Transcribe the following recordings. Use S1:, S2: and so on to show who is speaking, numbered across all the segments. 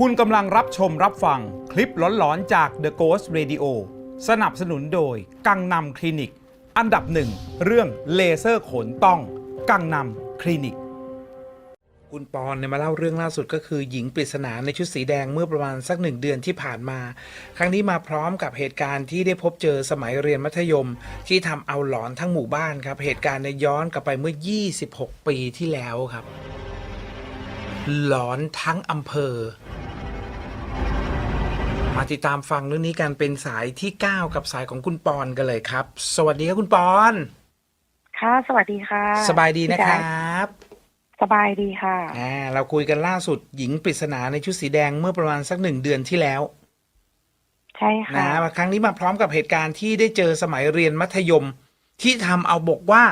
S1: คุณกำลังรับชมรับฟังคลิปหลอนๆจาก The Ghost Radio สนับสนุนโดย กังนำคลินิก อันดับหนึ่งเรื่องเลเซอร์ขนต้อง กังนำคลินิก
S2: คุณปอนเนี่ยมาเล่าเรื่องล่าสุดก็คือหญิงปริศนาในชุดสีแดงเมื่อประมาณสักหนึ่งเดือนที่ผ่านมา ครั้งนี้มาพร้อมกับเหตุการณ์ที่ได้พบเจอสมัยเรียนมัธยม ที่ทำเอาหลอนทั้งหมู่บ้านครับ เหตุการณ์เนี่ยย้อนกลับไปเมื่อ 26 ปีที่แล้วครับ หลอนทั้งอำเภอ มาติดตามฟังเรื่องนี้กันเป็นสายที่9กับสายของคุณปอนกันเลยครับ สวัสดีครับคุณปอน
S3: ค่ะ สวัสดีค่ะ
S2: สบายดีนะค
S3: พี่
S2: ร
S3: แจ๊ั
S2: บ
S3: สบายดีค่ะ
S2: อ่าเราคุยกันล่าสุดหญิงปริศนาในชุดสีแดงเมื่อประมาณสักหนึ่งเดือนที่แล้ว
S3: ใช่ค่ะ
S2: นะมาครั้งนี้มาพร้อมกับเหตุการณ์ที่ได้เจอสมัยเรียนมัธยม ที่ทำเอาบอกว่า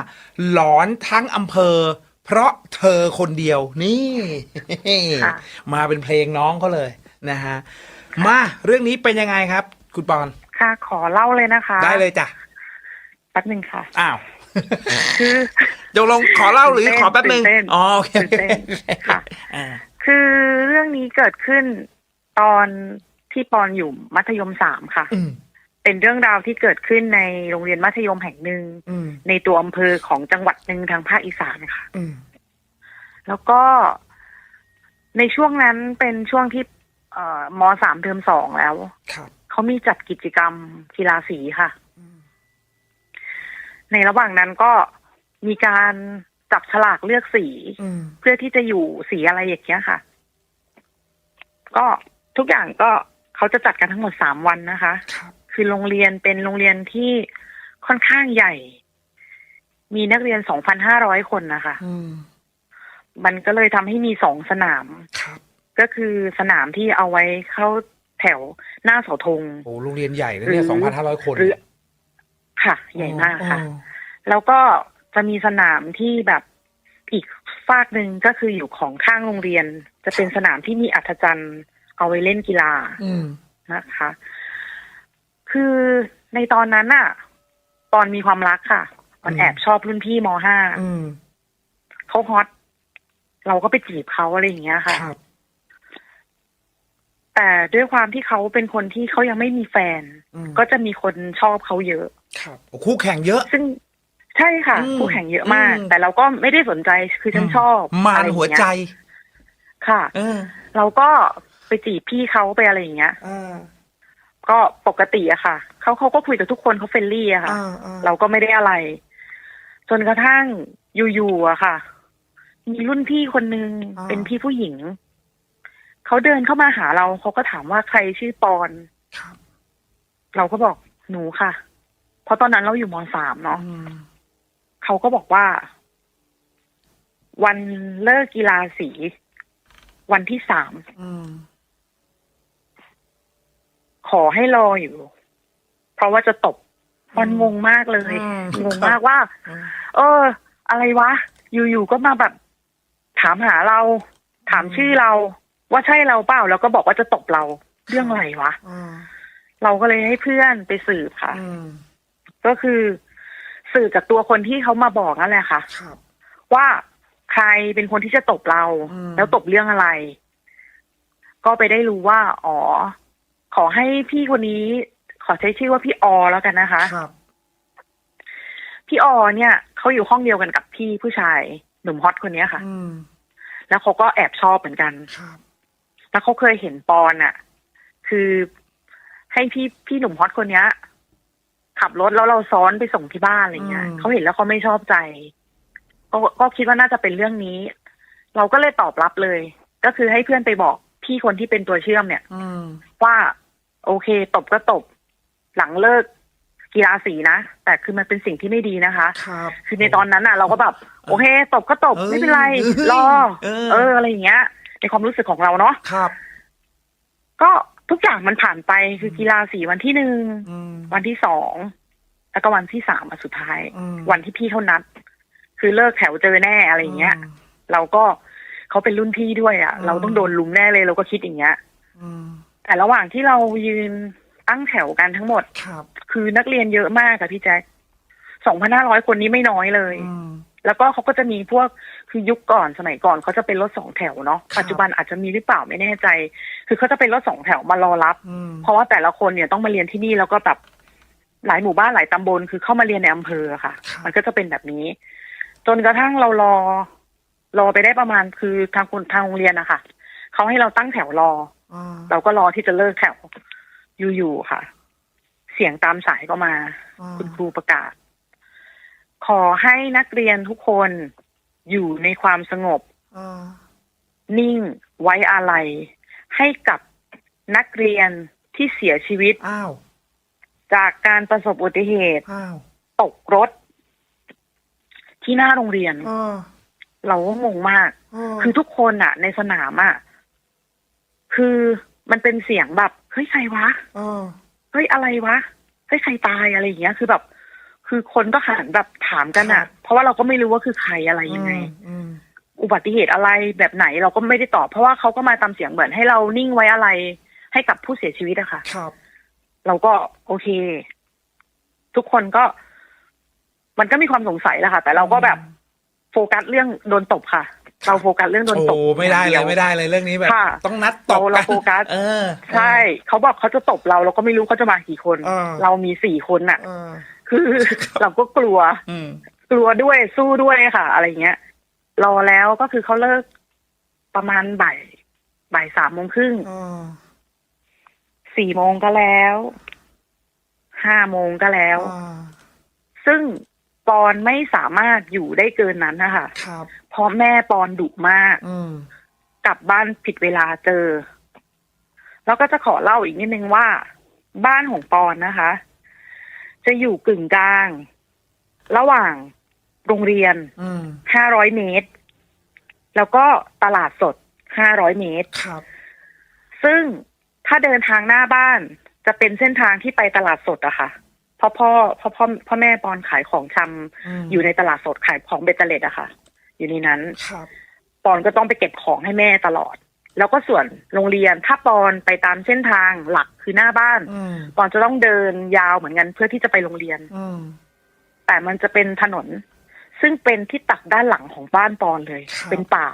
S2: หลอนทั้งอำเภอ เพราะเธอคนเดียวนี่
S3: ค่ะ
S2: มาเป็นเพลงน้องเขาเลยนะฮะ มาเรื่องนี้เป็นยังไงครับ คุณปอน
S3: ค่ะ ขอเล่าเลยนะคะ
S2: ได้เลยจ้ะ
S3: แป๊บหนึ่งค่ะ
S2: อ้าว
S3: คือ
S2: เดี๋ยวลงขอเล่าหรือ
S3: ตื่นเต้น
S2: ขอแป๊บนึง
S3: ตื่นเต้น
S2: อ๋อโอเค
S3: ตื่นเต้นค่ะ
S2: อ่า
S3: คือเรื่องนี้เกิดขึ้นตอนที่ปอนอยู่มัธยมสามค่ะ
S2: อืม
S3: เป็นเรื่องราวที่เกิดขึ้นในโรงเรียนมัธยมแห่งหนึ่ง
S2: อืม
S3: ในตัวอำเภอของจังหวัดหนึ่งทางภาคอีสานค่ะ
S2: อืม
S3: แล้วก็ในช่วงนั้นเป็นช่วงที่ เอ่อมสามเทอมสองแล้ว
S2: ครับ
S3: เขามีจัดกิจกรรมกีฬาสีค่ะ ในระหว่างนั้นก็มีการจับฉลากเลือกสี
S2: อืม
S3: เพื่อที่จะอยู่สีอะไรอย่างเงี้ยค่ะ ก็ทุกอย่างก็เขาจะจัดกันทั้งหมดสามวันนะคะ
S2: ครับ
S3: คือโรงเรียนเป็นโรงเรียนที่ค่อนข้างใหญ่ มีนักเรียนสองพันห้าร้อยคนนะคะ
S2: อืม
S3: มันก็เลยทำให้มีสองสนาม
S2: ครับ
S3: ก็คือสนามที่เอาไว้เข้าแถวหน้าเสาธง
S2: โอ้โรงเรียนใหญ่นะเนี่ย
S3: หรือ
S2: สองพันห้าร้อยคน
S3: หรือค่ะ ใหญ่มากค่ะ
S2: อ๋อ
S3: แล้วก็จะมีสนามที่แบบอีกฝากหนึ่งก็คืออยู่ของข้างโรงเรียน จะเป็นสนามที่มีอัธจันทร์เอาไว้เล่นกีฬา
S2: อืม
S3: นะคะ คือในตอนนั้นน่ะตอนมีความรักค่ะ มัน
S2: อืม
S3: แอบชอบรุ่นพี่มห้า
S2: อืม
S3: เขาฮอตเราก็ไปจีบเขาอะไรอย่างเงี้ยค่ะ
S2: ครับ
S3: แต่ด้วยความที่เขาเป็นคนที่เขายังไม่มีแฟน
S2: อืม
S3: ก็จะมีคนชอบเขาเยอะ
S2: ครับโอ้คู่แข่งเยอะ
S3: ซึ่งใช่ค่ะ
S2: อืม
S3: คู่แข่งเยอะมาก
S2: อืม
S3: แต่เราก็ไม่ได้สนใจคือฉันชอบ
S2: มาร
S3: อะไรอย่ง
S2: หัว
S3: เงี้ย
S2: ใจ
S3: ค่ะ
S2: เออ
S3: เราก็ไปจีบพี่เขาไปอะไรอย่างเงี้ย
S2: อ่า
S3: ก็ปกติอะค่ะเขาเขาก็คุยกับทุกคนเขาเฟรนลี่อะค่ะ
S2: อ่าอ่า
S3: เราก็ไม่ได้อะไร จนกระทั่งอยู่ๆอะค่ะ มีรุ่นพี่คนนึงเป็นพี่ผู้หญิง เขาเดินเข้ามาหาเราเขาก็ถามว่าใครชื่อปอน
S2: ครับ
S3: เราก็บอกหนูค่ะ เพราะตอนนั้นเราอยู่มสามเนาะ
S2: อืม
S3: เขาก็บอกว่า วันเลิกกีฬาสี วันที่สาม
S2: อืม
S3: ขอให้รออยู่ เพราะว่าจะตบมันงงมากเลย
S2: อืม
S3: งงมากว่า
S2: อืม
S3: เออ อะไรวะ อยู่ๆก็มาแบบ ถามหาเรา ถามชื่อเรา ว่าใช่เราเปล่าแล้วก็บอกว่าจะตบเราเรื่องอะไรวะ
S2: อ่า
S3: เราก็เลยให้เพื่อนไปสืบค่ะ
S2: อืม
S3: ก็คือสืบจากตัวคนที่เขามาบอกนั่นแหละค่ะ
S2: ครับ
S3: ว่าใครเป็นคนที่จะตบเรา
S2: อืม
S3: แล้วตบเรื่องอะไร ก็ไปได้รู้ว่า อ๋อ ขอให้พี่คนนี้ ขอใช้ชื่อว่าพี่ออแล้วกันนะคะ
S2: ครับ
S3: พี่ออเนี่ยเขาอยู่ห้องเดียวกันกับพี่ผู้ชายหนุ่มฮอตคนเนี้ยค่ะ
S2: อืม
S3: แล้วเขาก็แอบชอบเหมือนกัน
S2: ครับ
S3: แล้วเขาเคยเห็นปอนอะคือให้พี่พี่หนุ่มฮอตคนเนี้ย ขับรถแล้วเราซ้อนไปส่งที่บ้านอะไรเงี้ย
S2: อืม
S3: เขาเห็นแล้วเขาไม่ชอบใจก็ก็คิดว่าน่าจะเป็นเรื่องนี้ เราก็เลยตอบรับเลย ก็คือให้เพื่อนไปบอกพี่คนที่เป็นตัวเชื่อมเนี่ย
S2: อืม
S3: ว่าโอเค ตบก็ตบ หลังเลิกกีฬาสีนะ แต่คือมันเป็นสิ่งที่ไม่ดีนะคะ
S2: ครับ
S3: คือในตอนนั้นน่ะ เราก็แบบ โอเค ตบก็ตบ
S2: เอ้ย
S3: ไม่เป็นไร
S2: เอ้ย
S3: รอ
S2: เออ
S3: เอออะไรอย่างเงี้ย ในความรู้สึกของเราเนาะ
S2: ครับ
S3: ก็ทุกอย่างมันผ่านไปคือกีฬาสีวันที่หนึ่ง
S2: อืม
S3: วันที่สองแล้วก็วันที่สามวันสุดท้าย
S2: อืม
S3: วันที่พี่เขานัด คือเลิกแถวเจอแน่อะไรอย่างเงี้ย เราก็เขาเป็นรุ่นพี่ด้วยอะ่ะ
S2: อืม
S3: เราต้องโดนลุมแน่เลยเราก็คิดอย่างเงี้ย
S2: อืม
S3: แต่ระหว่างที่เรายืนตั้งแถวกันทั้งหมด
S2: ครับ
S3: คือนักเรียนเยอะมากค่ะพี่แจ๊คสองพันห้าร้อยคนนี้ไม่น้อยเลย
S2: อืม
S3: แล้วก็เขาก็จะมีพวก คือยุคก่อนสมัยก่อนเขาจะเป็นรถสองแถวเนาะ
S2: ครับ
S3: ปัจจุบันอาจจะมีหรือเปล่าไม่แน่ใจ คือเขาจะเป็นรถสองแถวมารอรับ
S2: อืม
S3: เพราะว่าแต่ละคนเนี่ยต้องมาเรียนที่นี่แล้วก็แบบหลายหมู่บ้านหลายตำบลคือเข้ามาเรียนในอำเภอค่ะ
S2: ครับ
S3: มันก็จะเป็นแบบนี้ จนกระทั่งเรารอ รอไปได้ประมาณคือทางคุณทางโรงเรียนนะคะเขาให้เราตั้งแถวรอ
S2: อ่า
S3: เราก็รอที่จะเลิกแถวอยู่ๆค่ะ เสียงตามสายก็มา
S2: อ่า
S3: คุณครูประกาศ ขอให้นักเรียนทุกคน อยู่ในความสงบ
S2: อ่า
S3: นิ่งไว้อาลัยให้กับนักเรียนที่เสียชีวิต
S2: อ้าว
S3: จากการประสบอุบัติเหตุ
S2: อ้าว
S3: ตกรถ ที่หน้าโรงเรียน
S2: อ่า
S3: เราก็งงมากาคือทุกคนอะในสนามอะคือมันเป็นเสียงแบบ เฮ้ยใครวะ
S2: อ่า
S3: เฮ้ยอะไรวะ เฮ้ยใครตายอะไรอย่างเงี้ย คือแบบ คือคนก็หันแบบถามกันอะเพราะว่าเราก็ไม่รู้ว่าคือใครอะไรยังไง
S2: อืม
S3: อุบัติเหตุอะไรแบบไหนเราก็ไม่ได้ตอบ เพราะว่าเขาก็มาตามเสียงเหมือนให้เรานิ่งไว้อะไร ให้กับผู้เสียชีวิตอะค่ะ
S2: ครับ
S3: เราก็โอเค ทุกคนก็ มันก็มีความสงสัยแหละค่ะ แต่เราก็แบบโฟกัสเรื่องโดนตบค่ะ เราโฟกัสเรื่องโดนตบ
S2: โอ้ไม่ได้
S3: อาง
S2: เล
S3: วย
S2: ไม่ได้เลยเรื่องนี้แบบ
S3: ค่ะ
S2: ต้องนัดต
S3: เรา
S2: บ
S3: เรา
S2: กัน
S3: โฟกัส
S2: เออ
S3: ใช่เขาบอกเขาจะตบเราเราก็ไม่รู้เขาจะมากี่คน
S2: อ่า
S3: เรามีสี่คนน่ะ
S2: อ่า
S3: คือเราก็กลัว
S2: อืม
S3: กลัวด้วยสู้ด้วยค่ะ อะไรเงี้ยรอแล้วก็คือเขาเลิกประมาณบ่ายบ่ายสามโมงครึ่ง
S2: อ่า
S3: สี่โมงก็แล้ว ห้าโมงก็แล้ว
S2: อ่า
S3: ซึ่งปอนไม่สามารถอยู่ได้เกินนั้นนะคะ
S2: ครับ
S3: เพราะแม่ปอนดุมาก
S2: อืม
S3: กลับบ้านผิดเวลาเจอ แล้วก็จะขอเล่าอีกนิดนึงว่า บ้านของปอนนะคะ จะอยู่กึ่งกลาง ระหว่างโรงเรียน
S2: อืม
S3: ห้าร้อยเมตร แล้วก็ตลาดสดห้าร้อยเมตร
S2: ครับ
S3: ซึ่งถ้าเดินทางหน้าบ้านจะเป็นเส้นทางที่ไปตลาดสดอะค่ะเพราะพ่อพ่อพ่อพ่อแม่ปอนขายของชำ
S2: ม
S3: อยู่ในตลาดสดขายของเบตเตอร์เลตอะค่ะ อยู่ในนั้น
S2: ครับ
S3: ปอนก็ต้องไปเก็บของให้แม่ตลอด แล้วก็ส่วนโรงเรียนถ้าปอนไปตามเส้นทางหลักคือหน้าบ้าน
S2: อืม
S3: ปอนจะต้องเดินยาวเหมือนกันเพื่อที่จะไปโรงเรียน
S2: อืม
S3: แต่มันจะเป็นถนน ซึ่งเป็นที่ตักด้านหลังของบ้านปอนเลย
S2: ครับ
S3: เป็นป่า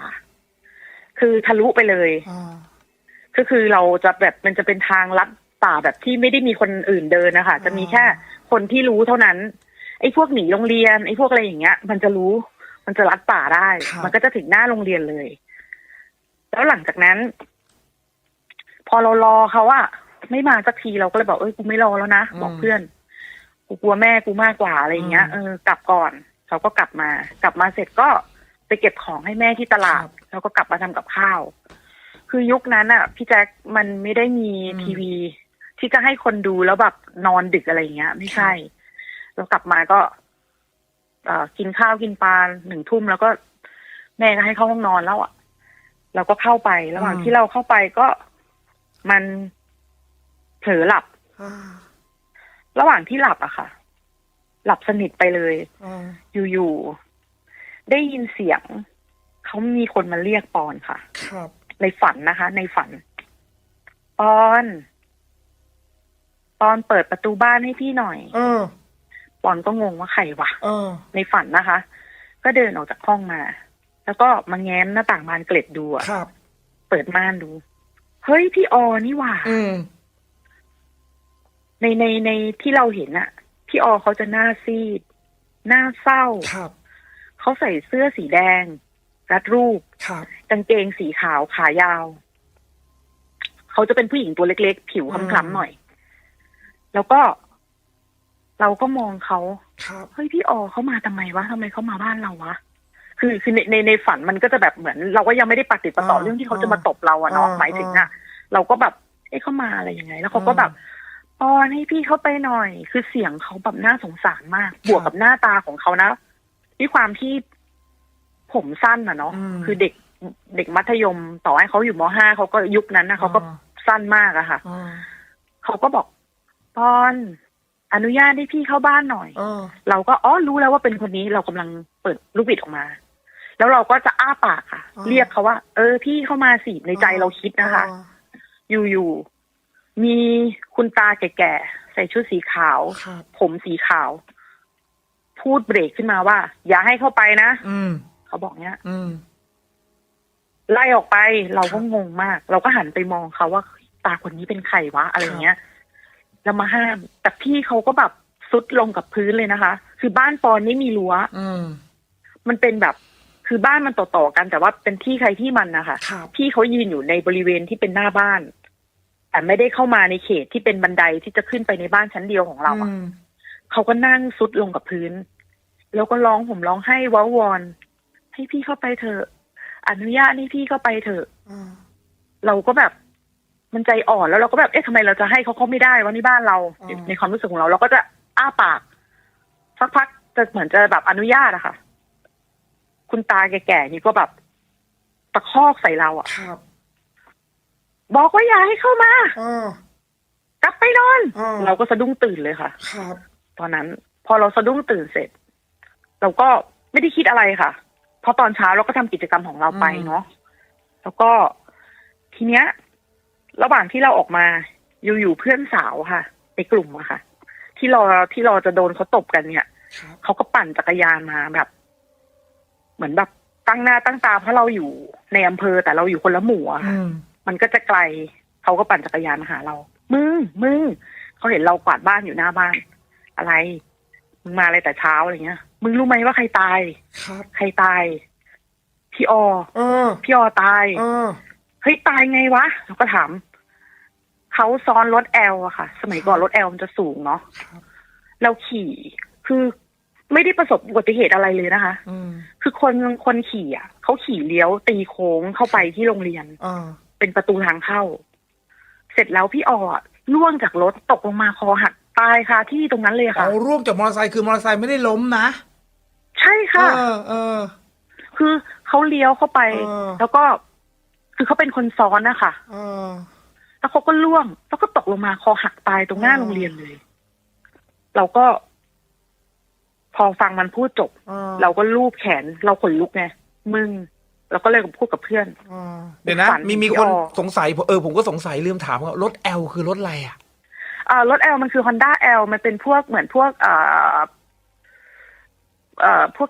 S3: คือทะลุไปเลย
S2: อ่า
S3: ก็คือเราจะแบบมันจะเป็นทางลัดป่าแบบที่ไม่ได้มีคนอื่นเดินนะคะจะมีแค่คนที่รู้เท่านั้น ไอ้พวกหนีโรงเรียน ไอ้พวกอะไรอย่างเงี้ย มันจะรู้ มันจะลัดป่าได้ มันก็จะถึงหน้าโรงเรียนเลย แล้วหลังจากนั้น พอเรารอเขาอะไม่มาสักทีเราก็เลยบอกเอ้ยกูไม่รอแล้วนะบอกเพื่อน กูกลัวแม่กูมากกว่าอะไรอย่างเงี้ยเออกลับก่อนเขาก็กลับมา กลับมาเสร็จก็ไปเก็บของให้แม่ที่ตลาด แล้วก็กลับมาทำกับข้าว คือยุคนั้นอะพี่แจ็คมันไม่ได้มีทีวี ที่จะให้คนดูแล้วแบบนอนดึกอะไรอย่างเงี้ย ไม่ใช่เรากลับมาก็เอ่อกินข้าวกินปลาหนึ่งทุ่มแล้วก็แม่ก็ให้เข้าห้องนอนแล้วอะ เราก็เข้าไประหว่างที่เราเข้าไปก็มันเผลอหลับ
S2: อ่า
S3: ระหว่างที่หลับอะค่ะ หลับสนิทไปเลย
S2: อ่า
S3: อยู่ๆได้ยินเสียงเขามีคนมาเรียกปอนค่ะ
S2: ครับ
S3: ในฝันนะคะ ในฝัน ปอนปอนเปิดประตูบ้านให้พี่หน่อย
S2: เออ
S3: ปอนก็งงว่าใครวะ
S2: เออ
S3: ในฝันนะคะ ก็เดินออกจากห้องมา แล้วก็มาแง้มหน้าต่างบานเกล็ดดูอะ
S2: ครับ
S3: เปิดม่านดู เฮ้ยพี่ออนี่หว่า
S2: อืม
S3: ในในในที่เราเห็นอะพี่ออเขาจะหน้าซีด หน้าเศร้า
S2: ครับ
S3: เขาใส่เสื้อสีแดง รัดรูป
S2: ครับ
S3: กางเกงสีขาวขายาว เขาจะเป็นผู้หญิงตัวเล็กๆ ผิวคล้ำๆหน่อย แล้วก็ เราก็มองเขา
S2: ครับ
S3: เฮ้ยพี่ออเขามาทำไมวะทำไมเขามาบ้านเราวะ คือคือในในในฝันมันก็จะแบบเหมือน เราก็ยังไม่ได้ปฏิดประต่อ
S2: อ่า
S3: เรื่องที่เขาจะมาตบเราอะเนาะ
S2: อ่า
S3: หมายถึงอะเราก็แบบเอ๊ะเขามาอะไรยังไง แล้วเขาก็แบบปอนให้พี่เขาไปหน่อย คือเสียงเขาแบบน่าสงสารมาก บวกกับหน้าตาของเขานะด้วยความที่ผมสั้นอะเนาะ
S2: อืม
S3: คือเด็กเด็กมัธยมต่อให้เขาอยู่มห้าเขาก็ยุคนั้นนะเขาก็
S2: อ่า
S3: สั้นมากอะค่ะ
S2: อ่า
S3: เขาก็บอกปอนอนุญาตให้พี่เข้าบ้านหน่อย
S2: เออ
S3: เราก็อ๋อรู้แล้วว่าเป็นคนนี้เรากำลังเปิดลูกบิดออกมา แล้วเราก็จะอ้าปากค่ะ
S2: อ๋อ
S3: เรียกเขาว่า เออพี่เข้ามาสิในใจเราคิดนะคะ
S2: อ่า
S3: อยู่ๆมีคุณตาแก่ๆใส่ชุดสีขาว
S2: ครับ
S3: ผมสีขาว พูดเบรกขึ้นมาว่า อย่าให้เข้าไปนะ
S2: อืม
S3: เขาบอกเนี้ย
S2: อืม
S3: ไล่ออกไปเราก็งงมาก เราก็หันไปมองเขาว่าตาคนนี้เป็นใครวะอะไรเงี้ยแล้วมาห้าม แต่พี่เขาก็แบบซุดลงกับพื้นเลยนะคะ คือบ้านปอนไม่มีรั้ว
S2: อืม
S3: มันเป็นแบบ คือบ้านมันต่อๆกันแต่ว่าเป็นที่ใครที่มันนะคะ
S2: ครับ
S3: พี่เขายืนอยู่ในบริเวณที่เป็นหน้าบ้าน แต่ไม่ได้เข้ามาในเขตที่เป็นบันไดที่จะขึ้นไปในบ้านชั้นเดียวของเราอะ
S2: อืม
S3: เขาก็นั่งซุดลงกับพื้น แล้วก็ร้องผมร้องให้ว้าวอน ให้พี่เข้าไปเถอะอนุญาตให้พี่เข้าไปเถอะ
S2: อ่า
S3: เราก็แบบมันใจอ่อนแล้วเราก็แบบเอ๊ะทำไมเราจะให้เขาเข้าไม่ได้วะนี่บ้านเรา ในความรู้สึกของเรา เราก็จะอ้าปาก สักพักจะเหมือนจะแบบอนุญาตอะค่ะ คุณตาแก่ๆนี่ก็แบบตะคอกใส่เราอะ
S2: ครับ
S3: บอกว่าอย่าให้เข้ามา
S2: อ่าก
S3: ลับไปนอน
S2: อ่า
S3: เราก็สะดุ้งตื่นเลยค่ะ
S2: ครับ
S3: ตอนนั้น พอเราสะดุ้งตื่นเสร็จ เราก็ไม่ได้คิดอะไรค่ะ เพราะตอนเช้าเราก็ทำกิจกรรมของเราไปเนาะแล้วก็ทีเนี้ย ระหว่างที่เราออกมา อยู่ๆเพื่อนสาวค่ะ ในกลุ่มอะค่ะ ที่รอที่รอจะโดนเขาตบกันเนี่ย
S2: ครับ
S3: เขาก็ปั่นจักรยานมาแบบ เหมือนแบบตั้งหน้าตั้งตาเพราะเราอยู่ในอำเภอแต่เราอยู่คนละหมู่อะค่ะ
S2: อืม
S3: มันก็จะไกลเขาก็ปั่นจักรยานมาหาเรา มึงมึงเขาเห็นเรากวาดบ้านอยู่หน้าบ้าน อะไรมึงมาอะไรแต่เช้าอะไรเงี้ย มึงรู้ไหมว่าใครตาย
S2: ครับ
S3: ใครตาย พี่ออ
S2: เออ
S3: พี่ออตาย
S2: เออ
S3: เฮ้ยตายไงวะเราก็ถามเขาซ้อนรถแอลอะค่ะ สมัยก่อนรถแอลมันจะสูงเนาะ
S2: ครับ
S3: เราขี่คือ ไม่ได้ประสบอุบัติเหตุอะไรเลยนะคะ
S2: อืม
S3: คือคนคนขี่อะเขาขี่เลี้ยวตีโค้งเข้าไปที่โรงเรียน
S2: อ่า
S3: เป็นประตูทางเข้า เสร็จแล้วพี่อออะล่วงจากรถตกลงมาคอหักตายค่ะ ที่ตรงนั้นเลยค่ะ
S2: เอาร่วงจากมอเตอร์ไซค์คือมอเตอร์ไซค์ไม่ได้ล้มนะ
S3: ใช่ค่ะ
S2: เออเออ
S3: คือเขาเลี้ยวเข้าไป
S2: เออ
S3: แล้วก็คือเขาเป็นคนซ้อนนะคะ
S2: เออ
S3: แล้วเขาก็ล่วง แล้วก็ตกลงมาคอหักตายตรงหน้า
S2: อ๋อ
S3: โรงเรียนเลย เราก็ พอฟังมันพูดจบ
S2: เออ
S3: เราก็ลูบแขนเราขนลุกไงมึงเราก็เลยพูดกับเพื่อน
S2: เออเดี๋ยวนะ
S3: ฝัน
S2: มีมี
S3: ที่
S2: คน
S3: ออก
S2: สงสัยผมเออผมก็สงสัยลืมถามว่ารถ L คือรถอะไรอะ
S3: อ่ารถแอลมันคือ Honda L มันเป็นพวกเหมือนพวกเอ่อเอ่อพวก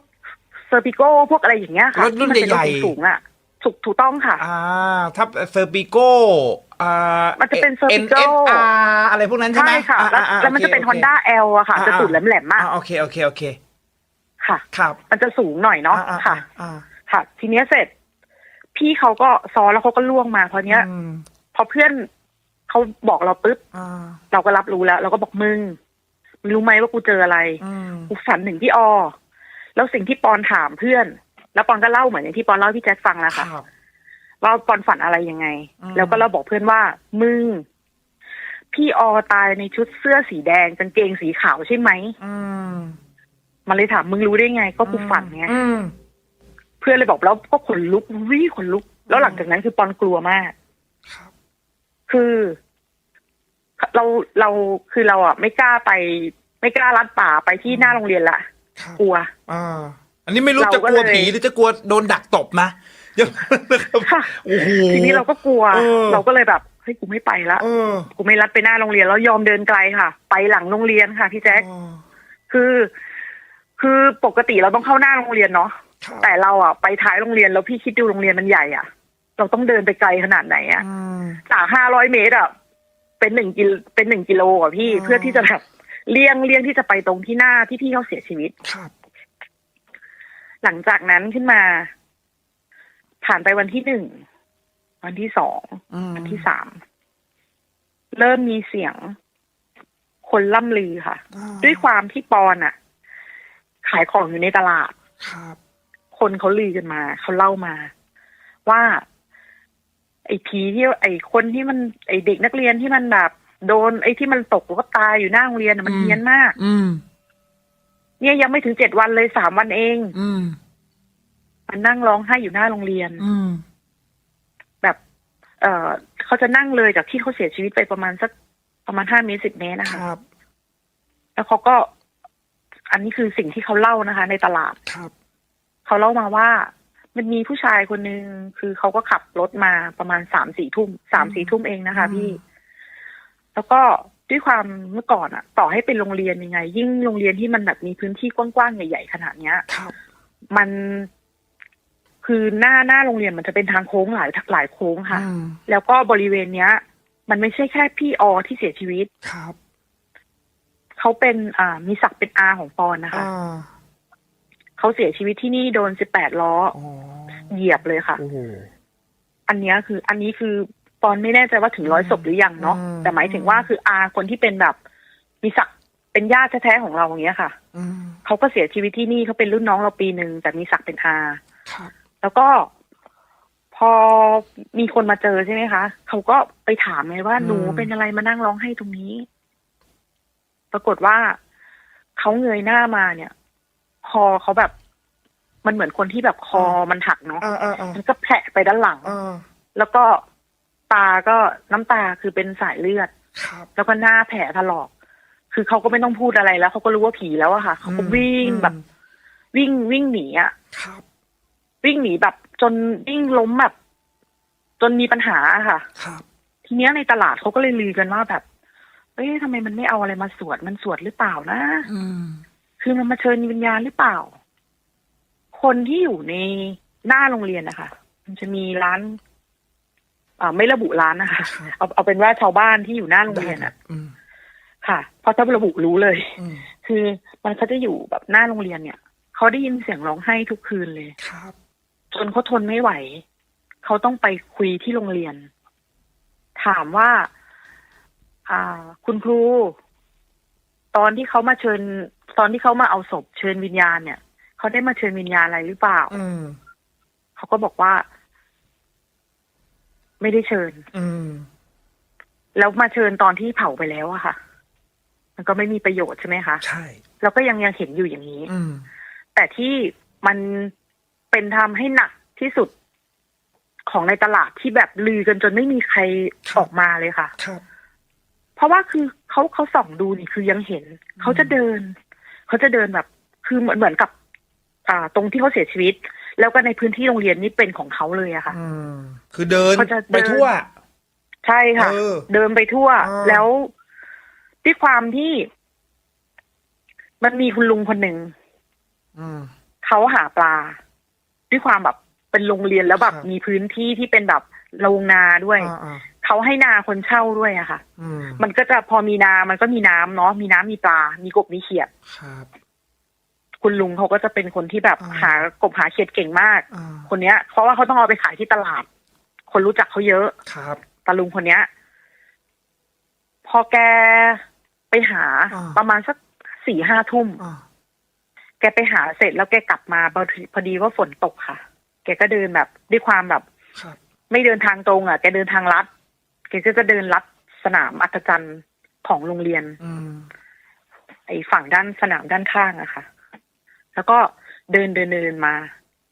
S3: เซอร์ปิโกพวกอะไรอย่างเงี้ยค่ะ
S2: รถรุ่น
S3: ที่มัเป็
S2: ใหญ่ๆ
S3: สูงๆอะ ถูกถูกต้องค่ะ
S2: อ่า ถ้าเซอร์ปิโกอ่า
S3: มันจะเป็น Serpico
S2: NSR อะไรพวกนั้นใช่ไหม
S3: ใช่ค่ะ แล้ว
S2: อ่าอ่า
S3: แล้วมันจะเป็น
S2: โอเค
S3: Honda L อะค่ะ
S2: อ่า
S3: จะสูงแหลมๆมาก
S2: อ่าโอเคโอเคโอเค
S3: ค่ะ
S2: ครับ
S3: มันจะสูงหน่อยเนาะ
S2: อ่อ่
S3: ค่ะ
S2: อ่า
S3: ค่ะ ทีเนี้ยเสร็จ พี่เขาก็ซ้อนแล้วเขาก็ล่วงมาพอเนี้ย
S2: อืม
S3: พอเพื่อนเขาบอกเราปุ๊บ
S2: อ่า
S3: เราก็รับรู้แล้ว เราก็บอกมึงมึงรู้ไหมว่ากูเจออะไร
S2: อืม
S3: กูฝันถึงพี่ออแล้วสิ่งที่ปอนถามเพื่อน แล้วปอนก็เล่าเหมือนอย่างที่ปอนเล่าให้พี่แจ็คฟังแล้ว
S2: ค
S3: ค่ะ
S2: รับ
S3: ว่าปอนฝันอะไรยังไง
S2: อืม
S3: แล้วก็เราบอกเพื่อนว่า มึง พี่ออตายในชุดเสื้อสีแดงกางเกงสีขาวใช่ไหม
S2: อืม
S3: มันเลยถามมึงรู้ได้ไง ก็กูฝันไง
S2: อืม
S3: เพื่อนเลยบอกแล้วก็ขนลุกวิ่ขนลุก แล้วหลังจากนั้นคือปอนกลัวมาก
S2: ครับ
S3: คือเราเราคือเราอะ ไม่กล้าไป ไม่กล้าลัดป่าไปที่หน้าโรงเรียนละ
S2: ครับ
S3: กลัว
S2: อ่า อันนี้ไม่รู้
S3: เรา
S2: จะ
S3: ก็
S2: กลัว
S3: เลย
S2: ผีหรือจะกลัวโดนดักตบนะเดี๋ยวนะครับ
S3: ค่ะ
S2: โอ้โห
S3: ทีนี้เราก็กลัว
S2: เออ
S3: เราก็เลยแบบเฮ้ยกูไม่ไปละ
S2: เออ
S3: กูไม่รัดไปหน้าโรงเรียนแล้วยอมเดินไกลค่ะ ไปหลังโรงเรียนค่ะพี่แจ๊ค
S2: อ๋อ
S3: คือ คือปกติเราต้องเข้าหน้าโรงเรียนเนาะ
S2: ครับ
S3: แต่เราอะไปท้ายโรงเรียนแล้วพี่คิดดูโรงเรียนมันใหญ่อะ เราต้องเดินไปไกลขนาดไหนอะ
S2: อืม
S3: จากห้าร้อยเมตรอะเป็นหนึ่งกิโลเป็นหนึ่งกิโลอะพี่
S2: อ๋อ
S3: เพื่อที่จะแบบเลี่ยงเลี่ยงที่จะไปตรงที่หน้าที่พี่เขาเสียชีวิต
S2: ครับ
S3: หลังจากนั้นขึ้นมา ผ่านไปวันที่หนึ่ง วันที่สอง
S2: อืม
S3: วันที่สาม เริ่มมีเสียง คนล่ำลือค่ะ
S2: อ่า
S3: ด้วยความที่ปอนอะขายของอยู่ในตลาด
S2: ครับ
S3: คนเขาลือกันมา เขาเล่ามา ว่า ไอ้ผีที่ไอ้คนที่มัน ไอ้เด็กนักเรียนที่มันแบบ โดนไอ้ที่มันตกแล้วก็ตายอยู่หน้าโรงเรียนน่ะมัน
S2: อืม
S3: เฮี้ยนมาก
S2: อืม
S3: เนี่ยยังไม่ถึงเจ็ดวันเลยสามวันเอง
S2: อืม
S3: มันนั่งร้องไห้อยู่หน้าโรงเรียน
S2: อืม
S3: แบบ เออเขาจะนั่งเลยจากที่เขาเสียชีวิตไปประมาณสักประมาณห้าเมตรสิบเมตรนะ
S2: ค
S3: คะ
S2: รับ
S3: แล้วเขาก็ อันนี้คือสิ่งที่เขาเล่านะคะ ในตลาด
S2: ครับ
S3: เขาเล่ามาว่า มันมีผู้ชายคนหนึ่งคือเขาก็ขับรถมาประมาณสามสี่ทุ่มสามสี่ทุ่มเองนะคะ
S2: อืม
S3: พี่ แล้วก็ ด้วยความเมื่อก่อนอะต่อให้เป็นโรงเรียนยังไง ยิ่งโรงเรียนที่มันแบบมีพื้นที่กว้างๆใหญ่ๆขนาดเนี้ย
S2: ครับ
S3: มันคือหน้าหน้าโรงเรียนมันจะเป็นทางโค้งหลายหลายโค้งค่ะ
S2: อืม
S3: แล้วก็บริเวณเนี้ย มันไม่ใช่แค่พี่ออที่เสียชีวิต
S2: ครับ
S3: เขาเป็นอ่ามีศักดิ์เป็นอาของปอนนะคะ
S2: อ่า
S3: เขาเสียชีวิตที่นี่โดนสิบแปดล้อ
S2: อ๋อ
S3: เหยียบเลยค่ะ
S2: โอ้โห
S3: อันเนี้ยคือ อันนี้คือ ปอนไม่แน่ใจว่าถึงร้อยศพหรือยังเนาะ
S2: อืม
S3: แต่หมายถึงว่าคืออาคนที่เป็นแบบมีศักดิ์เป็นญาติแท้ๆของเราอย่างเงี้ยค่ะ
S2: อืม
S3: เขาก็เสียชีวิตที่นี่เขาเป็นรุ่นน้องเราปีหนึ่งแต่มีศักดิ์เป็นอา
S2: ครับ
S3: แล้วก็พอมีคนมาเจอใช่ไหมคะเขาก็ไปถามไงว่า
S2: อืม
S3: หนูเป็นอะไรมานั่งร้องไห้ตรงนี้ ปรากฏว่าเขาเงยหน้ามาเนี่ยคอเขาแบบ มันเหมือนคนที่แบบคอมันหักเนาะ
S2: อ่าอ่าอ่า
S3: มันก็แผลไปด้านหลัง
S2: อ่า
S3: แล้วก็ ตาก็น้ำตาคือเป็นสายเลือด
S2: ครับ
S3: แล้วก็หน้าแผลถลอก คือเขาก็ไม่ต้องพูดอะไรแล้วเขาก็รู้ว่าผีแล้วอะค่ะเขาก็วิ่งแบบ วิ่งวิ่งหนีอะ
S2: ครับ
S3: วิ่งหนีแบบ จนวิ่งล้มแบบ จนมีปัญหาอะค่ะ
S2: ครับ
S3: ทีเนี้ยในตลาดเขาก็เลยลือกันว่าแบบ เอ้ยทำไมมันไม่เอาอะไรมาสวดมันสวดหรือเปล่านะ
S2: อืม
S3: คือมันมาเชิญวิญญาณหรือเปล่า คนที่อยู่ในหน้าโรงเรียนนะคะ มันจะมีร้านอ่า ไม่ระบุร้านนะคะ
S2: ครับ
S3: เอาเอาเป็นว่าชาวบ้านที่อยู่หน้าโรงเรียน
S2: ได้
S3: อะ
S2: อืม
S3: ค่ะเพราะถ้าระบุรู้เลย
S2: อืม
S3: คือมันเขาจะอยู่แบบหน้าโรงเรียนเนี่ยเขาได้ยินเสียงร้องไห้ทุกคืนเลย
S2: ครับ
S3: จนเขาทนไม่ไหว เขาต้องไปคุยที่โรงเรียน ถามว่า อ่า คุณครู ตอนที่เขามาเชิญ ตอนที่เขามาเอาศพเชิญวิญญาณเนี่ยเขาได้มาเชิญวิญญาณอะไรหรือเปล่า
S2: อืม
S3: เขาก็บอกว่า ไม่ได้เชิญ
S2: อืม
S3: แล้วมาเชิญตอนที่เผาไปแล้วอะค่ะ มันก็ไม่มีประโยชน์ใช่ไหมคะ
S2: ใช่
S3: แล้วก็ยังยังเห็นอยู่อย่างนี้
S2: อืม
S3: แต่ที่มันเป็นทำให้หนักที่สุดของในตลาดที่แบบลือกันจนไม่มีใครออกมาเลยค่ะ
S2: ครับ
S3: เพราะว่าคือเขาเขาส่องดูนี่คือยังเห็น เขาจะเดิน เขาจะเดินแบบ คือเหมือนเหมือนกับ อ่า ตรงที่เขาเสียชีวิต แล้วก็ในพื้นที่โรงเรียนนี่เป็นของเขาเลยอะค่ะ
S2: อืมคือเดิน
S3: เขาจะเดิน
S2: ไปทั่ว
S3: ใช่ค่ะ
S2: เออ
S3: เดินไปทั่ว
S2: อ่า
S3: แล้วด้วยความที่ มันมีคุณลุงคนหนึ่ง
S2: อืม
S3: เขาหาปลา ด้วยความแบบเป็นโรงเรียนแล้วแบบ
S2: ครับ
S3: มีพื้นที่ที่เป็นแบบโรงนาด้วย
S2: อ่าอ่า
S3: เขาให้นาคนเช่าด้วยอะค่ะ
S2: อืม
S3: มันก็จะพอมีนา มันก็มีน้ำเนาะมีน้ำมีปลา มีกบมีเขียด
S2: ครับ
S3: คุณลุงเขาก็จะเป็นคนที่แบบ
S2: อ่า
S3: หากบหาเขียดเก่งมาก
S2: อ่า
S3: คนเนี้ย เพราะว่าเขาต้องเอาไปขายที่ตลาด คนรู้จักเขาเยอะ
S2: ครับ
S3: ตาลุงคนเนี้ย พอแกไปหา
S2: อ่า
S3: ประมาณสักสี่ห้าทุ่ม
S2: อ่า
S3: แกไปหาเสร็จแล้วแกกลับมาพอดีพอดีว่าฝนตกค่ะ แกก็เดินแบบด้วยความแบบ
S2: ครับ
S3: ไม่เดินทางตรงอะ แกเดินทางลัด แกก็จะเดินลัดสนามอัศจรรย์ของโรงเรียน
S2: อืม
S3: ไอ้ฝั่งด้านสนามด้านข้างอะค่ะ แล้วก็เดินเดินเดินมา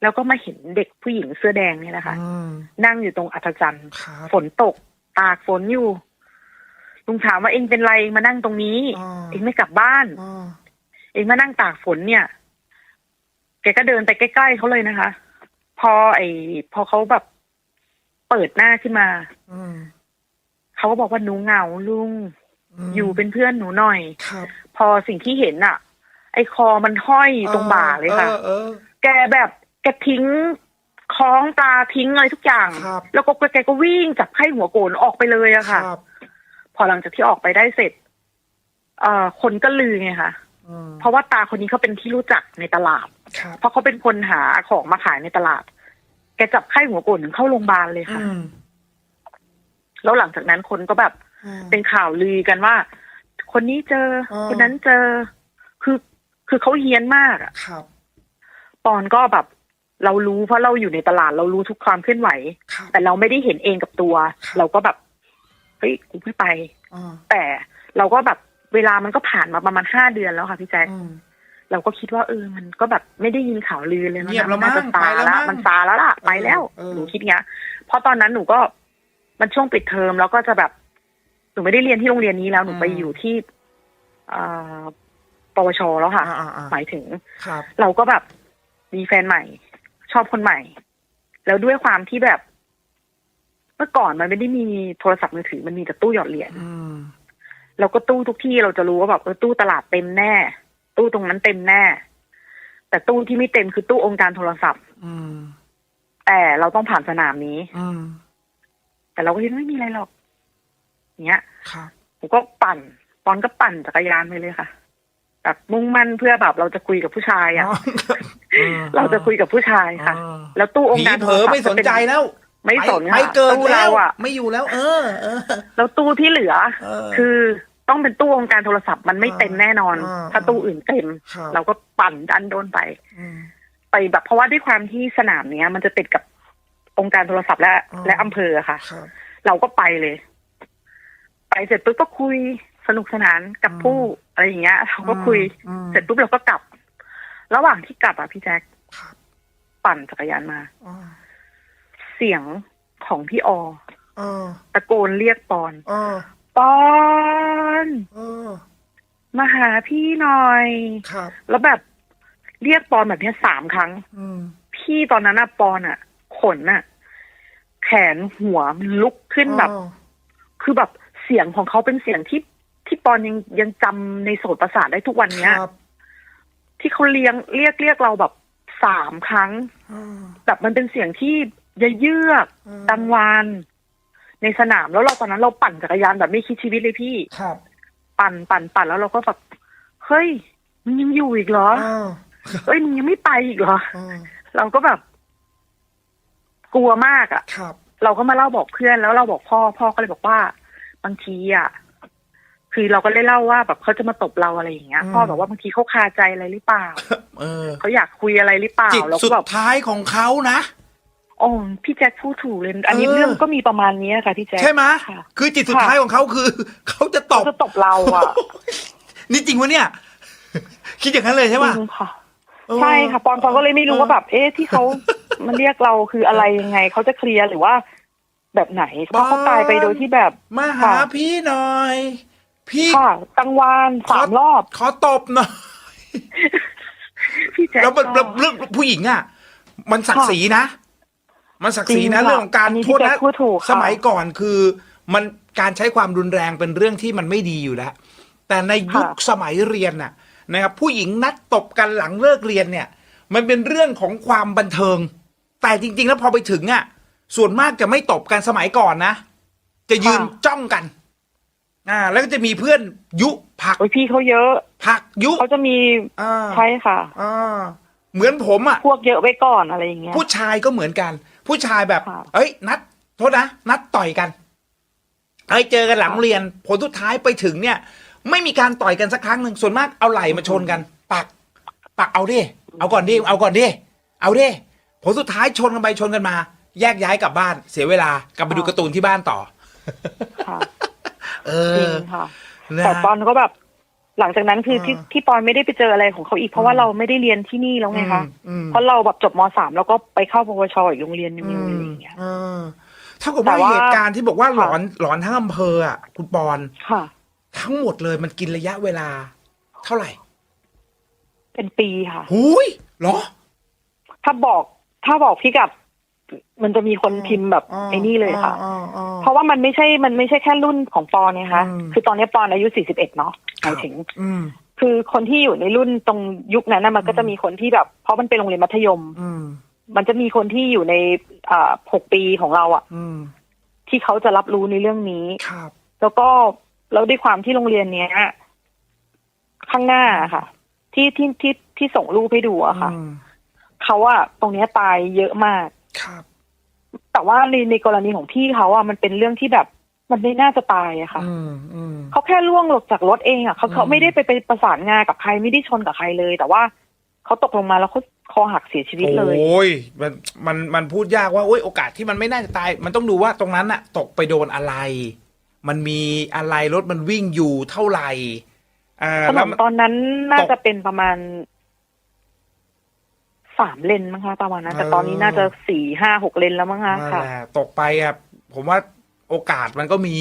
S3: แล้วก็มาเห็นเด็กผู้หญิงเสื้อแดงนี่แหละค่ะ
S2: อืม
S3: นั่งอยู่ตรงอัศจรรย์
S2: ครับ
S3: ฝนตก ตากฝนอยู่ลุงถามว่าเองเป็นไรมานั่งตรงนี้
S2: อ่า
S3: เองไม่กลับบ้าน
S2: อ่า
S3: เองมานั่งตากฝนเนี่ย แกก็เดินไปใกล้ๆเขาเลยนะคะ พอไอ้พอเขาแบบเปิดหน้าขึ้นมา
S2: อืม
S3: เขาก็บอกว่าหนูเหงาลุง
S2: ม
S3: อยู่เป็นเพื่อนหนูหน่อย
S2: ครับ
S3: พอสิ่งที่เห็นอะ ไอ้คอมันห้อยตรงบ่าเลยค่ะ
S2: ออเออ
S3: แกแบบแกทิ้งคล้องปลาทิ้งอะไรทุกอย่าง
S2: ครับ
S3: แล้วก็แกก็วิ่งจับไข้หัวโกนออกไปเลยอะค่ะ
S2: ครับ
S3: พอหลังจากที่ออกไปได้เสร็จ เอ่อ คนก็ลือไงคะ
S2: อืม
S3: เพราะว่าตาคนนี้เขาเป็นที่รู้จักในตลาด
S2: ครับ
S3: เพราะเขาเป็นคนหาของมาขายในตลาด แกจับไข้หัวโกนถึงเข้าโรงพยาบาลเลยค่ะ
S2: อืม
S3: แล้วหลังจากนั้นคนก็แบบ
S2: อืม
S3: เป็นข่าวลือกันว่า คนนี้เจอ
S2: อ๋อ
S3: คนนั้นเจอ คือ คือเขาเฮี้ยนมากอะ
S2: ครับ
S3: ปอนก็แบบ เรารู้เพราะเราอยู่ในตลาดเรารู้ทุกความเคลื่อนไหว
S2: ครับ
S3: แต่เราไม่ได้เห็นเองกับตัว
S2: ครับ
S3: เราก็แบบเฮ้ยกูไม่ไป
S2: อ่า
S3: แต่เราก็แบบเวลามันก็ผ่านมาประมาณห้าเดือนแล้วค่ะพี่แจ๊ค
S2: อืม
S3: เราก็คิดว่าเออ มันก็แบบไม่ได้ยินข่าวลือเลย
S2: เงียบแล้ว
S3: น่าจะ
S2: มั้ง
S3: ซา
S2: ไปแล้ว
S3: ละ
S2: มั้ง
S3: มันซาแล้วล่ะไปแล้ว
S2: เออ
S3: หนูคิดเงี้ยเพราะตอนนั้นหนูก็มันช่วงปิดเทอมแล้วก็จะแบบหนูไม่ได้เรียนที่โรงเรียนนี้แล้วหนูไปอยู่ที่อ่าป วชแล้วค่ะ
S2: อ่าอ่าอ่า
S3: หมายถึง
S2: ครับ
S3: เราก็แบบมีแฟนใหม่ ชอบคนใหม่ แล้วด้วยความที่แบบ เมื่อก่อนมันไม่ได้มีโทรศัพท์มือถือมันมีแต่ตู้หยอดเหรียญ
S2: อืม
S3: แล้วก็ตู้ทุกที่เราจะรู้ว่าแบบเออตู้ตลาดเต็มแน่ ตู้ตรงนั้นเต็มแน่ แต่ตู้ที่ไม่เต็มคือตู้องค์การโทรศัพท์
S2: อืม
S3: แต่เราต้องผ่านสนามนี้
S2: อืม
S3: แต่เราก็คิดว่าไม่มีอะไรหรอกอย่างเงี้ย
S2: ครับ
S3: ผมก็ปั่นปอนก็ปั่นจักรยานไปเลยค่ะ แบบมุ่งมั่นเพื่อแบบเราจะคุยกับผู้ชายอะเราจะคุยกับผู้ชายค่ะ
S2: อ่า
S3: แล้วตู้องค์
S2: ผี
S3: การ
S2: เผลอไม่สนใจแล้ว
S3: ไม่สน
S2: ไป
S3: ค่ะ
S2: เกิน
S3: ตู้
S2: แล้
S3: เรา
S2: ว
S3: อะ
S2: ไม่อยู่แล้ว เออเออ
S3: แล้วตู้ที่เหลือ
S2: เออ
S3: คือต้องเป็นตู้องค์การโทรศัพท์มันไม่เต็มแน่นอน
S2: อ่า
S3: ถ้าตู้อื่นเต็ม
S2: ครับ
S3: เราก็ปั่นดันโดนไป
S2: อืม
S3: ไปแบบเพราะว่าด้วยความที่สนามเนี้ย มันจะติดกับองค์การโทรศัพท์และ
S2: อ๋อ
S3: และอำเภอค่ะ
S2: ครับ
S3: เราก็ไปเลย ไปเสร็จปุ๊บก็คุยสนุกสนานกับ
S2: อืม
S3: ผู้ อะไรอย่างเงี้ยเราก็คุย
S2: อืม
S3: เสร็จปุ๊บเราก็กลับ ระหว่างที่กลับอะพี่แจ๊ค
S2: ครับ
S3: ปั่นจักรยานมา
S2: อ๋อ
S3: เสียงของพี่ออ
S2: เออ
S3: ตะโกนเรียกปอน
S2: เออ
S3: ปอน
S2: เออ
S3: มาหาพี่หน่อย
S2: ครับ
S3: แล้วแบบเรียกปอนแบบเนี้ยสามครั้ง
S2: อืม
S3: พี่ตอนนั้นอะปอนอะขนอะแขนหัวมันลุกขึ้นแบบ
S2: อ๋อ
S3: คือแบบเสียงของเขาเป็นเสียงที่ ที่ปอนยังยังจำในโสตประสาทได้ทุกวันเนี้ย
S2: ครับ
S3: ที่เขาเลี้ยงเรียกเรียกเราแบบสามครั้ง
S2: อืม
S3: แบบมันเป็นเสียงที่เยเยือก
S2: อืม
S3: กังวานในสนามแล้วเราตอนนั้นเราปั่นจักรยานแบบไม่คิดชีวิตเลยพี่
S2: ครับ
S3: ปั่นปั่นปั่นแล้วเราก็แบบเฮ้ยมึงยังอยู่อีกเหรอ
S2: อ้าว
S3: เฮ้ยมึงยังไม่ไปอีกเหรอ
S2: อืม
S3: เราก็แบบ กลัวมากอะ่ะ
S2: ครับ
S3: เราก็มาเล่าบอกเพื่อนแล้วเราบอกพ่อพ่อก็เลยบอกว่า บางทีอะ่ะ คือเราก็ได้เล่าว่าแบบเขาจะมาตบเราอะไรอย่างเงี้ย
S2: อืม
S3: พ่อบอกว่าบางทีเขาคาใจอะไรหรือเปล่า
S2: เออ
S3: เขาอยากคุยอะไรหรือเปล่า
S2: จิต
S3: เรา
S2: สุ
S3: ก็
S2: ด
S3: แบบ
S2: ท้ายของเขานะ
S3: โอ้พี่แจ็คพูดถูกเลยอันนี้
S2: เออ
S3: เรื่องก็มีประมาณนี้ค่ะพี่แจ็ค
S2: ใช่ไหม
S3: ค่ะ
S2: คือจิตสุด
S3: ค่ะ
S2: ท้ายของเขาคือเขาจะต
S3: เขา
S2: บ
S3: จะตบเราอะ
S2: นี่จริงวะเนี่ย คิดอย่างนั้นเลยใช่ป่ะ
S3: จริงค่ะ
S2: เออ
S3: ใช่ค่ะปอนปอนก็เลยไม่รู้ว่าแบบ เอ๊ะที่เขามันเรียกเราคืออะไรยังไงเขาจะเคลียร์หรือว่า แบบไหนเพราะเขาตายไปโดยที่แบบ
S2: มาหา
S3: ค่ะ
S2: พี่หน่อย พี่
S3: ค่ะกังวานสามรอบ
S2: ขอตบหน่อย
S3: พี่แจ๊ค
S2: แล้วมัน
S3: ก็
S2: เรื่องผู้หญิงอะ มันศักดิ์ศรีนะ มันศักดิ์ศรีนะ
S3: จริงค่ะ
S2: เรื่องของการ
S3: อันนี้
S2: โทษ
S3: พี่แจ๊
S2: นะ
S3: คพูดถูกค่ะ
S2: สมัยก่อนคือ มันการใช้ความรุนแรงเป็นเรื่องที่มันไม่ดีอยู่แล้ว แต่ในยุคสมัยเรียนน่ะนะครับผู้หญิงนัดตบกันหลังเลิกเรียนเนี่ย มันเป็นเรื่องของความบันเทิง แต่จริง ๆ แล้วพอไปถึงอะส่วนมากจะไม่ตบกันสมัยก่อนนะ จะยืนจ้องกัน อ่า แล้วก็จะมีเพื่อนยุผลัก
S3: โอ้ยพี่เขาเยอะ
S2: ผลักยุ
S3: เขาจะมี
S2: อ่า
S3: ใช่ค่ะ
S2: อ่าเหมือนผมอะ
S3: พวกเยอะไว้ก่อนอะไรอย่างเงี้ย
S2: ผู้ชายก็เหมือนกัน ผู้ชายแบบ
S3: ค่ะ
S2: เอ้ย นัด โทษนะ นัดต่อยกันเอ้ยเจอกันหลังเรียน ผลสุดท้ายไปถึงเนี่ย ไม่มีการต่อยกันสักครั้งหนึ่งส่วนมากเอาไหล่มาชนกัน ปัก ปักเอาดิ เอาก่อนดิ เอาก่อนดิ เอาดิ ผลสุดท้ายชนกันไปชนกันมา แยกย้ายกลับบ้าน เสียเวลากลับไปดูการ์ตูนที่บ้านต่อ
S3: ค่ะ
S2: เอ
S3: จริ
S2: อ
S3: งค่ะ
S2: นะ
S3: แต่ปอนก็แบบ หลังจากนั้นคือที่
S2: อ่า
S3: ที่ปอนไม่ได้ไปเจออะไรของเขาอีกเพราะว่าเราไม่ได้เรียนที่นี่แล้วไงคะ
S2: อืม
S3: เพราะเราแบบจบมสามแล้วก็ไปเข้าปวชอีกโรงเรียนหนึง
S2: อื
S3: อะไร
S2: ม
S3: อย่างเงี้ย
S2: เออเท่ากับ
S3: แต่
S2: ว่า
S3: ว่า
S2: เหตุการณ์ที่บอกว่าหล
S3: ค่ะ
S2: อนหลอนทั้งอำเภออะคุณปอน
S3: ค่ะ
S2: ทั้งหมดเลยมันกินระยะเวลา เท่าไหร่
S3: เป็นปีค่ะ
S2: หุยเหรอ
S3: ถ้าบอกถ้าบอกพี่กับ มันจะมีคนพิมพ์แบบไอ้นี่เลยค่ะ
S2: อ๋ออ๋อ
S3: เพราะว่ามันไม่ใช่ มันไม่ใช่แค่รุ่นของปอนนะคะ
S2: อืม
S3: คือตอนนี้ปอนอายุ41เนาะห
S2: ครั
S3: มา
S2: บ
S3: ยถึง
S2: อืม
S3: คือคนที่อยู่ในรุ่นตรงยุคนั้นนะมันก็จะมีคนที่แบบ เพราะมันเป็นโรงเรียนมัธยม
S2: อืม
S3: มันจะมีคนที่อยู่ในอ่าหกปีของเราอะ
S2: อืม
S3: ที่เขาจะรับรู้ในเรื่องนี้
S2: ครับ
S3: แล้วก็แล้วด้วยความที่โรงเรียนเนี้ย ข้างหน้าอะค่ะ ที่ที่ที่ที่ส่งรูปให้ดูอะค่ะ
S2: อืม
S3: เขาอะตรงเนี้ยตายเยอะมาก
S2: ครับ
S3: แต่ว่าในในกรณีของพี่เขาอะมันเป็นเรื่องที่แบบมันไม่น่าจะตายอะค่ะ
S2: อืมอืม
S3: เขาแค่ล่วงหลบจากรถเองอะเขาเขา
S2: อืม
S3: ไม่ได้ไปไปประสานงานกับใครไม่ได้ชนกับใครเลย แต่ว่าเขาตกลงมาแล้วเขาคอหักเสียชีวิตเลย
S2: โอ้ยมันมันมันพูดยากว่าโอ้ยโอกาสที่มันไม่น่าจะตาย มันต้องดูว่าตรงนั้นอะตกไปโดนอะไร มันมีอะไรรถมันวิ่งอยู่เท่าไหร่อ่า
S3: ถน
S2: แล้ว
S3: น
S2: มัน
S3: ตอนนั้นน่า
S2: ตก
S3: จะเป็นประมาณ สามเลนมั้งคะประมาณนั้น แต่ตอนนี้น่าจะสี่ห้าหกเลนแล้วมั้งคะ
S2: นั่น
S3: ค่ะ
S2: แหละตกไปอะผมว่าโอกาสมันก็มี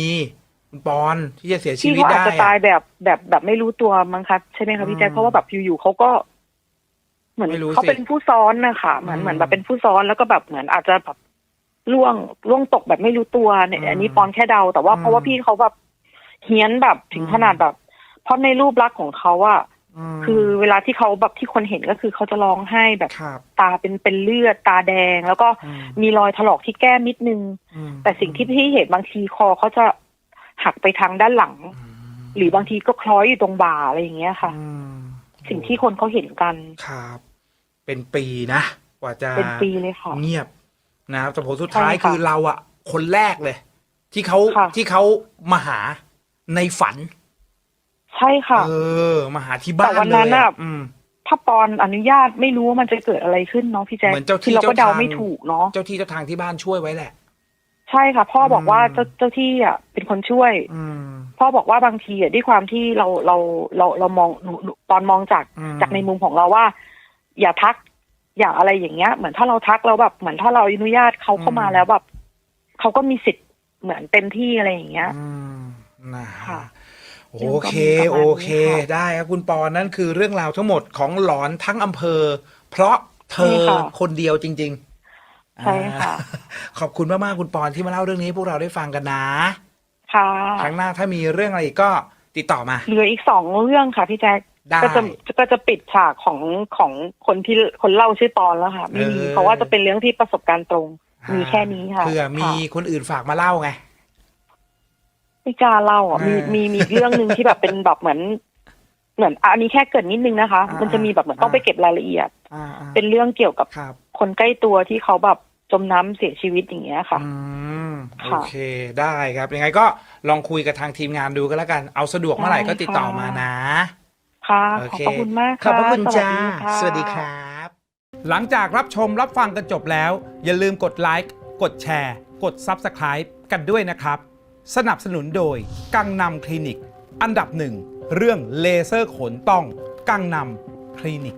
S2: คุณปอนที่จะเสียชี
S3: พี่
S2: วิต
S3: เขาอาจ
S2: ได้
S3: จะตาย
S2: อะ
S3: แบบแบบแบบไม่รู้ตัวมั้งคะใช่ไหมคะพี่แจ๊ค
S2: อืม
S3: เพราะว่าแบบอยู่ๆเขาก็เหมือน
S2: ไม่รู้สิ
S3: เขาเป็นผู้ซ้อนนะคะเหมือน
S2: อืม
S3: เหมือนแบบเป็นผู้ซ้อนแล้วก็แบบเหมือนอาจจะแบบล่วงล่วงตกแบบไม่รู้ตัวเนี่ย
S2: อืม
S3: อันนี้ปอนแค่เดา แต่ว่า
S2: อืม
S3: เพราะว่าพี่เขาแบบเฮี้ยนแบบถึง
S2: อืม
S3: ขนาดแบบ เพราะในรูปลักษณ์ของเขาอะ
S2: ม
S3: คือเวลาที่เขาแบบที่คนเห็นก็คือเขาจะร้องไห้แบบ
S2: ครับ
S3: ตาเป็นเป็นเลือดตาแดง แล้วก็
S2: อืม
S3: มีรอยถลอกที่แก้มนิดนึง
S2: อืม
S3: แต่สิ่งที่พี่เห็นบางทีคอเขาจะหักไปทางด้านหลัง
S2: อืม
S3: หรือบางทีก็คล้อยอยู่ตรงบ่าอะไรอย่างเงี้ยค่ะ
S2: อืม
S3: สิ่งที่คนเขาเห็นกัน
S2: ครับ เป็นปีนะกว่าจะ
S3: เป็นปีเลยค่ะ
S2: เงียบนะครับแต่ผลสุดท้าย
S3: ใช่ค่ะ
S2: คือเราอะคนแรกเลย ที่เขา
S3: ค่ะ
S2: ที่เขามาหาในฝัน
S3: ใช่ค่ะ
S2: เออ มาหาที่บ้าน
S3: แต่วันนั้น
S2: เลย
S3: น่ะ
S2: อืม
S3: ถ้าปอนอนุญาตไม่รู้ว่ามันจะเกิดอะไรขึ้นเนาะพี่แจ๊ค
S2: เหมือนเจ้าที่
S3: คือเราก็
S2: เจ้า
S3: เดา
S2: ทาง
S3: ไม่ถูกเนาะ
S2: เจ้าที่เจ้าทางที่บ้านช่วยไว้แหละ
S3: ใช่ค่ะ พ่อบอกว่า
S2: อืม
S3: เจ้าเจ้าที่อะเป็นคนช่วย
S2: อืม
S3: พ่อบอกว่าบางทีอะด้วยความที่เราเราเราเรามองหนูหนูตอนมองจาก
S2: อืม
S3: จากในมุมของเราว่า อย่าทัก อย่าอะไรอย่างเงี้ย เหมือนถ้าเราทักแล้วแบบเหมือนถ้าเราอนุญาตเขาเข้ามาแล้วแบบเขาก็มีสิทธิ์เหมือนเต็มที่อะไรอย่างเงี้ย
S2: อืมนะ
S3: ค่ะ
S2: โอเค
S3: เรื่องก็มีประมาณนี้
S2: โอเค
S3: ค่ะ
S2: ได้ครับคุณปอนั่นคือเรื่องราวทั้งหมดของหลอนทั้งอำเภอ เพราะเธอ
S3: ใช่ค่ะ
S2: คนเดียวจริง ๆ
S3: ใช่ค่ะ
S2: อ่าขอบคุณมากๆคุณปอนที่มาเล่าเรื่องนี้ให้พวกเราได้ฟังกันนะ
S3: ค่ะ
S2: ครั้งหน้าถ้ามีเรื่องอะไรอีกก็ติดต่อมา
S3: เหลืออีกสองเรื่องค่ะพี่แจ๊ค
S2: ได้
S3: ก็จะก็จะปิดฉากของของคนที่คนเล่าชื่อปอนแล้วค่ะไม่มี
S2: เออ
S3: เพราะว่าจะเป็นเรื่องที่ประสบการณ์ตรง มีแค่นี้ค่ะ
S2: เผื่อมี
S3: ค่ะ
S2: คนอื่นฝากมาเล่าไง
S3: ไม่กล้าเล่าอะ
S2: เอ
S3: มี
S2: อ
S3: มีมีอีกเรื่องหนึ่งที่แบบเป็นแบบเหมือน เหมือนอันนี้แค่เกริดนิดนึงนะคะ
S2: อ่ามั
S3: มันจะมีแบบเหมือนต้องไปเก็บรายละเอียด
S2: อ่าๆ
S3: เป็นเรื่องเกี่ยวกับ
S2: ครับ
S3: คนใกล้ตัวที่เขาแบบจมน้ำเสียชีวิตอย่างเงี้ยค่ะ
S2: อืมโอ
S3: ค่ะ
S2: เคได้ครับยังไงก็ลองคุยกับทางทีมงานดูก็แล้วกันเอาสะดวกเมื่อไหร่ก็ติดต่อมานะ
S3: ค่ะ
S2: โอ
S3: ขอบ
S2: เค
S3: พระคุณมาก
S2: ขอบ
S3: ค่ะ
S2: พระคุณจ้าะสวัสดีครับ
S1: หลังจากรับชมรับฟังกันจบแล้ว อย่าลืมกดไลค์กดแชร์ กด Subscribe กันด้วยนะครับ สนับสนุนโดย กังนำคลินิก อันดับหนึ่ง เรื่องเลเซอร์ขนต้อง กังนำคลินิก